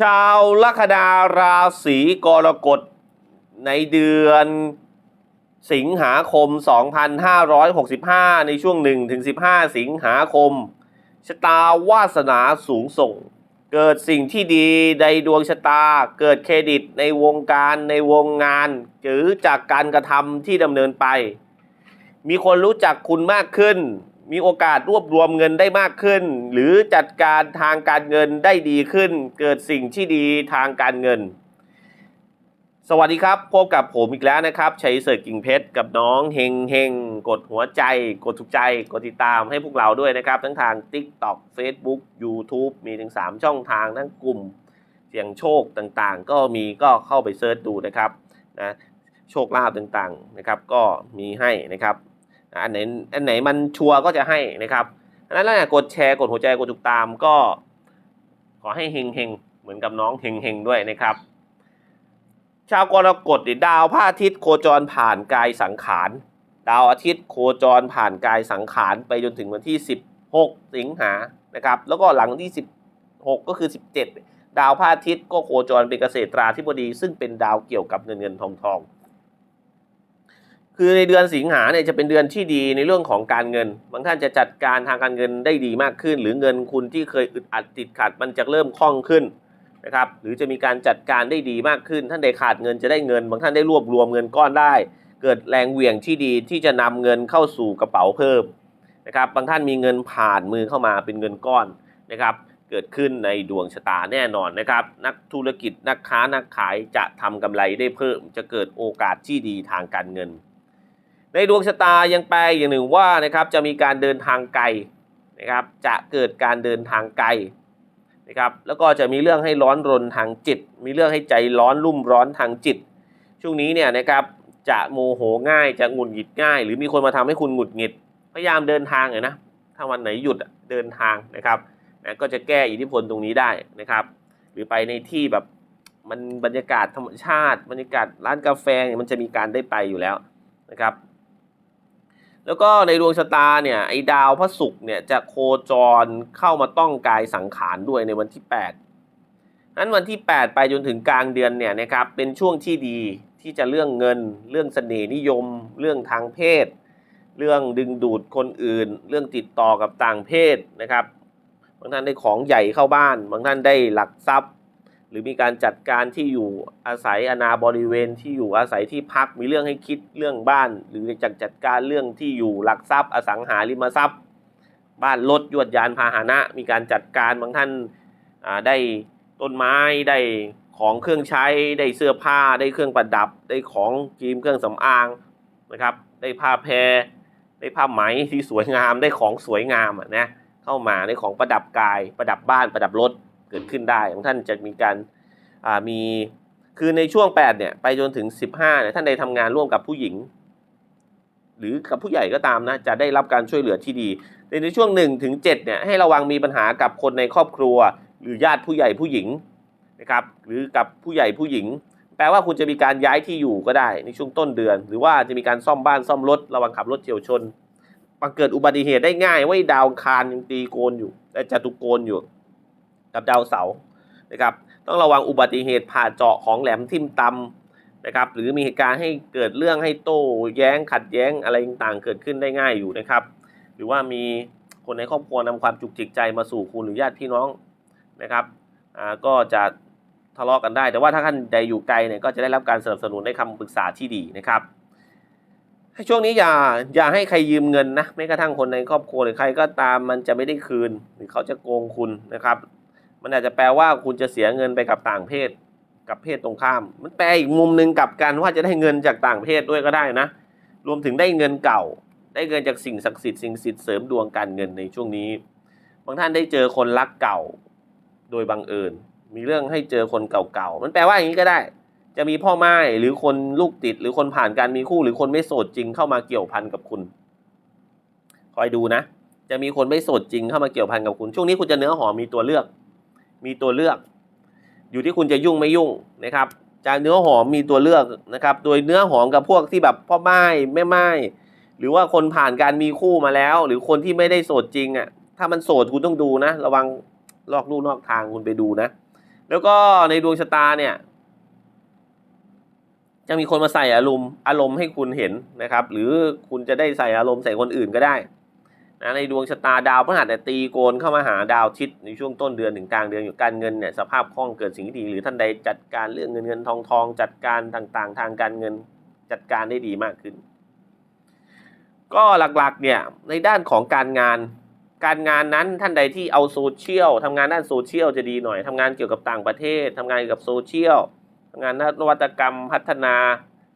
ชาวลัคนาราศีกรกฎในเดือนสิงหาคม 2565 ในช่วง 1-15 สิงหาคม ชะตาวาสนาสูงส่ง เกิดสิ่งที่ดีในดวงชะตา เกิดเครดิตในวงการในวงงาน หรือจากการกระทำที่ดำเนินไป มีคนรู้จักคุณมากขึ้น มีโอกาสรวบรวมเงินได้มากขึ้น หรือจัดการทางการเงินได้ดีขึ้น เกิดสิ่งที่ดีทางการเงิน สวัสดีครับพบกับผมอีกแล้วนะครับชัยเสิร์กิ่งเพชรกับน้องเฮงเฮงกดหัวใจ กดถูกใจ กดติดตามให้พวกเราด้วยนะครับ ทั้งทาง TikTok Facebook YouTube มีถึง 3 ช่องทางทั้งกลุ่มเสี่ยงโชคต่างๆ ก็มีก็เข้าไปเซิร์ชดูนะครับนะโชคลาภต่างๆนะครับ ก็มีให้นะครับ อันไหนอันไหนมันชัวร์ก็จะให้นะครับอันนั้นแล้วเนี่ยกดแชร์กดหัวใจกดติดตามก็ ขอให้เฮงเฮงเหมือนกับน้องเฮงเฮงด้วยนะครับ ชาวกรกฎดาวพระอาทิตย์โคจรผ่านกายสังขาร ดาวอาทิตย์โคจรผ่านกายสังขารไปจนถึงวันที่ 16 สิงหานะครับ แล้วก็หลังที่ 16 ก็คือ 17 ดาวพระอาทิตย์ก็โคจรเป็นเกษตราธิบดี ซึ่งเป็นดาวเกี่ยวกับเงินเงินทองทอง คือในเดือนสิงหาเนี่ยจะเป็นเดือนที่ดีในเรื่องของการเงิน บางท่านจะจัดการทางการเงินได้ดีมากขึ้น หรือเงินคุณที่เคยอึดอัดติดขัดมันจะเริ่มคล่องขึ้นนะครับหรือจะมีการจัดการได้ดีมากขึ้น ท่านใดขาดเงินจะได้เงิน บางท่านได้รวบรวมเงินก้อนได้ เกิดแรงเหวี่ยงที่ดีที่จะนำเงินเข้าสู่กระเป๋าเพิ่มนะครับบางท่านมีเงินผ่านมือเข้ามาเป็นเงินก้อนนะครับเกิดขึ้นในดวงชะตาแน่นอนนะครับ นักธุรกิจนักค้านักขายจะทำกำไรได้เพิ่ม จะเกิดโอกาสที่ดีทางการเงิน ในดวงชะตายังแปลอย่างหนึ่งว่านะครับจะมีการเดินทางไกลนะครับจะเกิดการเดินทางไกลนะครับแล้วก็จะมีเรื่องให้ร้อนรนทางจิต มีเรื่องให้ใจร้อนรุ่มร้อนทางจิต ช่วงนี้เนี่ยนะครับจะโมโหง่ายจะหงุดหงิดง่าย หรือมีคนมาทำให้คุณหงุดหงิด พยายามเดินทางหน่อยนะถ้าวันไหนหยุดเดินทางนะครับนะก็จะแก้อิทธิพลตรงนี้ได้นะครับ หรือไปในที่แบบมันบรรยากาศธรรมชาติ บรรยากาศร้านกาแฟเนี่ยมันจะมีการได้ไปอยู่แล้วนะครับ แล้วก็ในดวงชะตาเนี่ยไอ้ดาวพระศุกร์เนี่ยจะโคจรเข้ามาต้องกายสังขารด้วยในวันที่ 8 นั้นวันที่ 8 ไปจนถึงกลางเดือนเนี่ยนะครับเป็นช่วงที่ดีที่จะเรื่องเงิน เรื่องเสน่ห์นิยม เรื่องทางเพศ เรื่องดึงดูดคนอื่น เรื่องติดต่อกับต่างเพศนะครับ บางท่านได้ของใหญ่เข้าบ้าน บางท่านได้หลักทรัพย์ หรือมีการจัดการที่อยู่อาศัยอนาบริเวณที่อยู่อาศัยที่พักมีเรื่องให้คิดเรื่องบ้าน หรือจัดจัดการเรื่องที่อยู่หลักทรัพย์ อสังหาริมทรัพย์ บ้านรถยวดยานพาหนะ มีการจัดการบางท่านได้ต้นไม้ได้ของเครื่องใช้ได้เสื้อผ้าได้เครื่องประดับ ได้ของครีมเครื่องสำอางนะครับ ได้ผ้าแพร ได้ผ้าไหมที่สวยงาม ได้ของสวยงามนะเข้ามาได้ของประดับกายประดับบ้านประดับรถ เกิดขึ้นได้ของท่านจะมีการมีคือในช่วง8เนี่ยไปจนถึง 15เนี่ยท่านใดทำงานร่วมกับผู้หญิง หรือกับผู้ใหญ่ก็ตามนะจะได้รับการช่วยเหลือที่ดีในในช่วง1ถึง7เนี่ยให้ระวังมีปัญหากับคนในครอบครัว หรือญาติผู้ใหญ่ผู้หญิงนะครับหรือกับผู้ใหญ่ผู้หญิง แปลว่าคุณจะมีการย้ายที่อยู่ก็ได้ในช่วงต้นเดือน หรือว่าจะมีการซ่อมบ้านซ่อมรถระวังขับรถเฉียวชนบังเกิดอุบัติเหตุได้ง่ายไว้ดาวคารยังตีโกนอยู่แต่จตุโกนอยู่ กับดาวเสาร์นะครับ ต้องระวังอุบัติเหตุผ่าเจาะของแหลมทิ่มตำนะครับ หรือมีเหตุการณ์ให้เกิดเรื่องให้โต้แย้งขัดแย้งอะไรต่างๆเกิดขึ้นได้ง่ายอยู่นะครับ หรือว่ามีคนในครอบครัวนำความจุกจิกใจมาสู่คุณหรือญาติพี่น้องนะครับก็จะทะเลาะกันได้ แต่ว่าถ้าท่านใดอยู่ไกลเนี่ยก็จะได้รับการสนับสนุนได้คำปรึกษาที่ดีนะครับให้ช่วงนี้อย่าอย่าให้ใครยืมเงินนะแม้กระทั่งคนในครอบครัวหรือใครก็ตามมันจะไม่ได้คืน หรือเขาจะโกงคุณนะครับ มันอาจจะแปลว่าคุณจะเสียเงินไปกับต่างเพศ กับเพศตรงข้าม มันแปลอีกมุมหนึ่งกับกันว่าจะได้เงินจากต่างเพศด้วยก็ได้นะ รวมถึงได้เงินเก่า ได้เงินจากสิ่งศักดิ์สิทธิ์สิ่งศักดิ์สิทธิ์เสริมดวงการเงินในช่วงนี้ บางท่านได้เจอคนรักเก่า โดยบังเอิญ มีเรื่องให้เจอคนเก่าๆ มันแปลว่าอย่างนี้ก็ได้ จะมีพ่อไม้หรือคนลูกติด หรือคนผ่านการมีคู่หรือคนไม่โสดจริงเข้ามาเกี่ยวพันกับคุณ คอยดูนะ จะมีคนไม่โสดจริงเข้ามาเกี่ยวพันกับคุณ ช่วงนี้คุณจะเนื้อหอมมีตัวเลือก มีตัวเลือก อยู่ที่คุณจะยุ่งไม่ยุ่งนะครับจากเนื้อหอมมีตัวเลือกนะครับ โดยเนื้อหอมกับพวกที่แบบพ่อไม้แม่ไม้หรือว่าคนผ่านการมีคู่มาแล้ว หรือคนที่ไม่ได้โสดจริงอะ ถ้ามันโสดคุณต้องดูนะ ระวังลอกลู่นอกทางคุณไปดูนะ แล้วก็ในดวงชะตาเนี่ย จะมีคนมาใส่อารมณ์อารมณ์ให้คุณเห็นนะครับ หรือคุณจะได้ใส่อารมณ์ใส่คนอื่นก็ได้ นะในดวงชะตาดาวพฤหัสเนี่ยตีโกนเข้ามาหาดาวอาทิศในช่วงต้นเดือนถึงกลางเดือนอยู่การเงินเนี่ยสภาพคล่องเกิดสิ่งที่ดี หรือท่านใดจัดการเรื่องเงินเงินทองทองจัดการต่างๆ ทางการเงินจัดการได้ดีมากขึ้น ก็หลักๆเนี่ยในด้านของการงาน การงานนั้นท่านใดที่เอาโซเชียลทำงานด้านโซเชียลจะดีหน่อยทำงานเกี่ยวกับต่างประเทศทำงานเกี่ยวกับโซเชียลทำงานด้านนวัตกรรมพัฒนา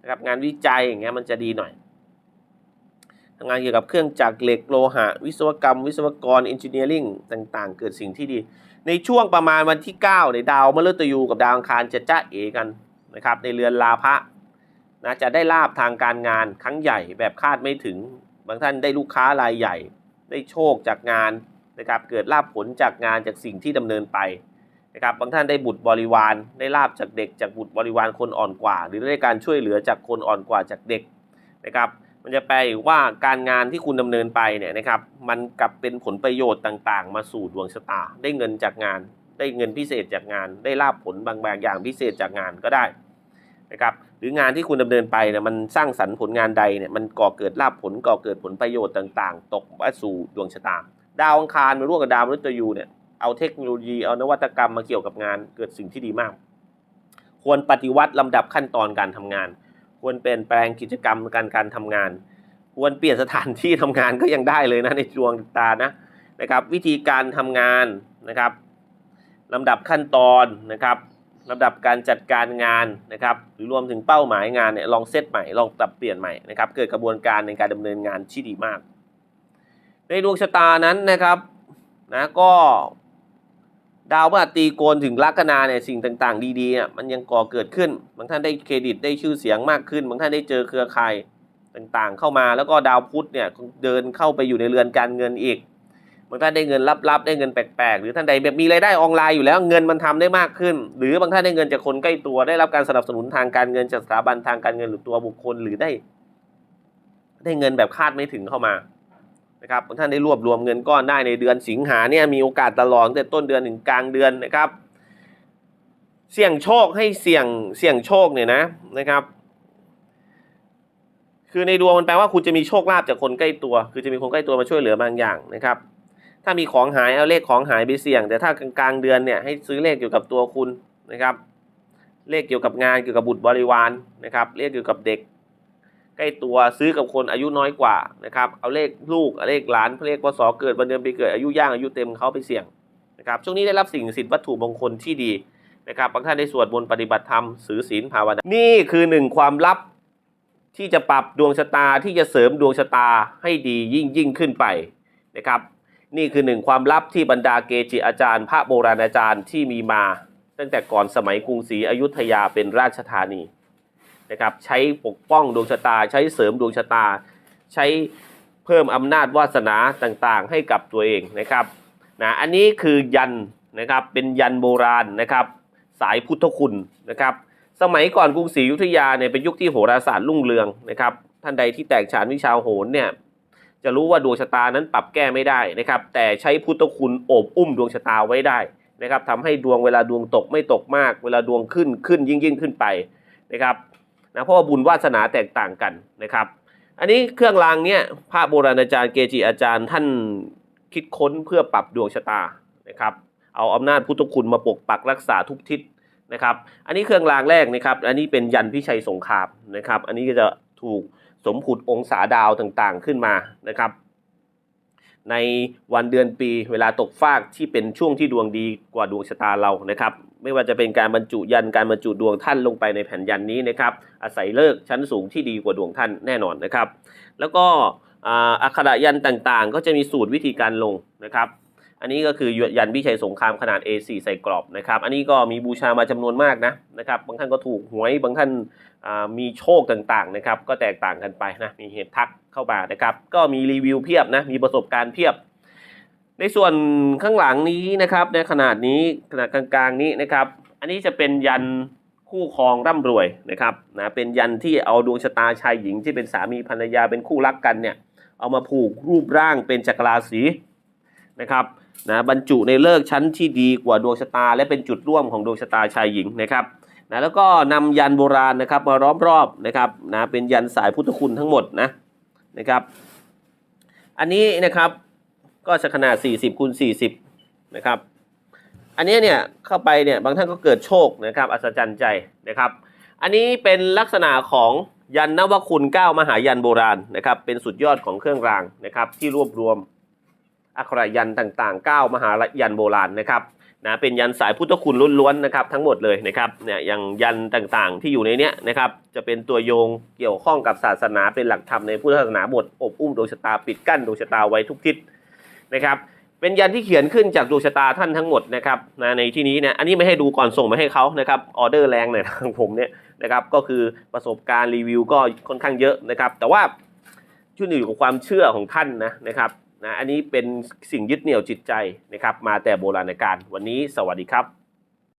นะครับงานวิจัยอย่างเงี้ยมันจะดีหน่อย ทำงานเกี่ยวกับเครื่องจักรเหล็กโลหะ วิศวกรรม วิศวกรเอนจิเนียริงต่างๆ เกิดสิ่งที่ดี ในช่วงประมาณวันที่9ในดาวมฤตยูกับดาวอังคารจะจ้าเอกันนะครับในเรือนลาภะนะจะได้ลาบทางการงานครั้งใหญ่แบบคาดไม่ถึง บางท่านได้ลูกค้ารายใหญ่ ได้โชคจากงานนะครับเกิดลาบผลจากงานจากสิ่งที่ดำเนินไปนะครับบางท่านได้บุตรบริวาร ได้ลาบจากเด็ก จากบุตรบริวารคนอ่อนกว่า หรือได้การช่วยเหลือจากคนอ่อนกว่าจากเด็กนะครับ มันจะแปลว่าการงานที่คุณดำเนินไปเนี่ยนะครับ มันกลับเป็นผลประโยชน์ต่างๆ มาสู่ดวงชะตา ได้เงินจากงาน ได้เงินพิเศษจากงาน ได้ลาบผลบางๆอย่างพิเศษจากงานก็ได้นะครับ หรืองานที่คุณดำเนินไปเนี่ยมันสร้างสรรค์ผลงานใดเนี่ยมันก่อเกิดลาบผลก่อเกิดผลประโยชน์ต่างๆ ตกมาสู่ดวงชะตา ดาวอังคารมาร่วมกับดาวมฤตยูเนี่ยเอาเทคโนโลยีเอานวัตกรรมมาเกี่ยวกับงานเกิดสิ่งที่ดีมาก ควรปฏิวัติลำดับขั้นตอนการทำงาน ควรเปลี่ยนแปลงกิจกรรมการการทำงาน ควรเปลี่ยนสถานที่ทำงานก็ยังได้เลยนะในดวงตานะนะครับ วิธีการทำงานนะครับลำดับขั้นตอนนะครับลำดับการจัดการงานนะครับหรือรวมถึงเป้าหมายงานเนี่ยลองเซตใหม่ลองปรับเปลี่ยนใหม่นะครับเกิดกระบวนการในการดำเนินงานที่ดีมาก ในดวงชะตานั้นนะครับนะก็ ดาวพฤหัสตีโกนถึงลัคนาเนี่ยสิ่งต่างๆ ดีๆเนี่ยมันยังก่อเกิดขึ้นบางท่านได้เครดิตได้ชื่อเสียงมากขึ้นบางท่านได้เจอเครือข่ายต่างๆ เข้ามาแล้วก็ดาวพุธเนี่ยเดินเข้าไปอยู่ในเรือนการเงินอีกบางท่านได้เงินลับๆได้เงินแปลกๆ หรือท่านใดแบบมีรายได้ออนไลน์อยู่แล้วเงินมันทำได้มากขึ้น หรือบางท่านได้เงินจากคนใกล้ตัวได้รับการสนับสนุนทางการเงินจากสถาบันทางการเงินหรือตัวบุคคลหรือได้ ได้เงินแบบคาดไม่ถึงเข้ามา นะครับท่านได้รวบรวมเงินก้อนได้ในเดือนสิงหาเนี่ยมีโอกาสตลอดตั้งแต่ต้นเดือนถึงกลางเดือนนะครับ เสี่ยงโชคให้เสี่ยงเสี่ยงโชคเนี่ยนะนะครับ คือในดวงมันแปลว่าคุณจะมีโชคลาภจากคนใกล้ตัว คือจะมีคนใกล้ตัวมาช่วยเหลือบางอย่างนะครับ ถ้ามีของหายเอาเลขของหายไปเสี่ยง แต่ถ้ากลางเดือนเนี่ยให้ซื้อเลขเกี่ยวกับตัวคุณนะครับ เลขเกี่ยวกับงานเกี่ยวกับบุตรบริวารนะครับเลขเกี่ยวกับเด็ก ใกล้ตัวซื้อกับคนอายุน้อยกว่านะครับเอาเลขลูกเอาเลขหลานเลขพศเกิดวันเดือนปีเกิดอายุย่างอายุเต็มเขาไปเสี่ยงนะครับช่วงนี้ได้รับสิ่งสิทธิ์วัตถุมงคลที่ดีนะครับบางท่านได้สวดมนต์ปฏิบัติธรรมสือศีลภาวนานี่คือหนึ่งความลับที่จะปรับดวงชะตาที่จะเสริมดวงชะตาให้ดียิ่งยิ่งขึ้นไปนะครับ นี่คือหนึ่งความลับที่บรรดาเกจิอาจารย์ พระโบราณอาจารย์ที่มีมา ตั้งแต่ก่อนสมัยกรุงศรีอยุธยาเป็นราชธานี นะครับใช้ปกป้องดวงชะตา ใช้เสริมดวงชะตา ใช้เพิ่มอำนาจวาสนาต่างๆ ให้กับตัวเองนะครับนะอันนี้คือยันนะครับเป็นยันโบราณนะครับสายพุทธคุณนะครับสมัยก่อนกรุงศรีอยุธยาเนี่ยเป็นยุคที่โหราศาสตร์รุ่งเรืองนะครับท่านใดที่แตกฉานวิชาโหรเนี่ยจะรู้ว่าดวงชะตานั้นปรับแก้ไม่ได้นะครับแต่ใช้พุทธคุณโอบอุ้มดวงชะตาไว้ได้นะครับทำให้ดวงเวลาดวงตกไม่ตกมาก เวลาดวงขึ้นขึ้นยิ่งยิ่งขึ้นไปนะครับ นะเพราะว่าบุญวาสนาแตกต่างกันนะครับ อันนี้เครื่องรางเนี่ยพระโบราณอาจารย์เกจิอาจารย์ท่านคิดค้นเพื่อปรับดวงชะตานะครับ เอาอำนาจพุทธคุณมาปกปักรักษาทุกทิศนะครับ อันนี้เครื่องรางแรกนะครับ อันนี้เป็นยันพิชัยสงครามนะครับ อันนี้ก็จะถูกสมผุดองศาดาวต่างๆขึ้นมานะครับ ในวันเดือนปีเวลาตกฟากที่เป็นช่วงที่ดวงดีกว่าดวงชะตาเรานะครับ ไม่ว่าจะเป็นการบรรจุยันการบรรจุดวงท่านลงไปในแผ่นยันนี้นะครับ อาศัยเลิกชั้นสูงที่ดีกว่าดวงท่านแน่นอนนะครับ แล้วก็อักขระยันต่างๆ ก็จะมีสูตรวิธีการลงนะครับ อันนี้ก็คือยันพิชัยสงครามขนาด A4 ใส่กรอบนะครับ อันนี้ก็มีบูชามาจำนวนมากนะนะครับ บางท่านก็ถูกหวยบางท่านมีโชคต่างๆนะครับ ก็แตกต่างกันไปนะมีเหตุทัก เข้ามานะครับ ก็มีรีวิวเพียบนะมีประสบการณ์เพียบ ในส่วนข้างหลังนี้นะครับในขนาดนี้ขนาดกลางๆนี้นะครับ อันนี้จะเป็นยันคู่ครองร่ำรวยนะครับนะเป็นยันที่เอาดวงชะตาชายหญิงที่เป็นสามีภรรยาเป็นคู่รักกันเนี่ยเอามาผูกรูปร่างเป็นจักรราศีนะครับนะบรรจุในเลิกชั้นที่ดีกว่าดวงชะตา และเป็นจุดร่วมของดวงชะตาชายหญิงนะครับนะแล้วก็นำยันโบราณนะครับมาล้อมรอบนะครับนะเป็นยันสายพุทธคุณทั้งหมดนะ นะครับ อันนี้นะครับก็จะขนาด 40คูณ40 นะครับ อันนี้เนี่ยเข้าไปเนี่ยบางท่านก็เกิดโชคนะครับอัศจรรย์ใจนะครับ อันนี้เป็นลักษณะของยันนวคุณเก้ามหายันโบราณนะครับ เป็นสุดยอดของเครื่องรางนะครับ ที่รวบรวมอักขรยันต่างๆ 9 มหายันโบราณนะครับ นะเป็นยันสายพุทธคุณล้วนๆนะครับทั้งหมดเลยนะครับเนี่ยอย่างยันต่างๆที่อยู่ในเนี้ยนะครับจะเป็นตัวโยงเกี่ยวข้องกับศาสนาเป็นหลักธรรมในพุทธศาสนาบทอบอุ้มดวงชะตาปิดกั้นดวงชะตาไว้ทุกทิศนะครับเป็นยันที่เขียนขึ้นจากดวงชะตาท่านทั้งหมดนะครับนะในที่นี้เนี่ยอันนี้ไม่ให้ดูก่อนส่งมาให้เขานะครับออเดอร์แรงหน่อยทางผมเนี่ยนะครับก็คือประสบการณ์รีวิวก็ค่อนข้างเยอะนะครับแต่ว่าขึ้นอยู่กับความเชื่อของท่านนะนะครับ นะอันนี้เป็นสิ่งยึดเหนี่ยวจิตใจนะครับ มาแต่โบราณกาลวันนี้สวัสดีครับ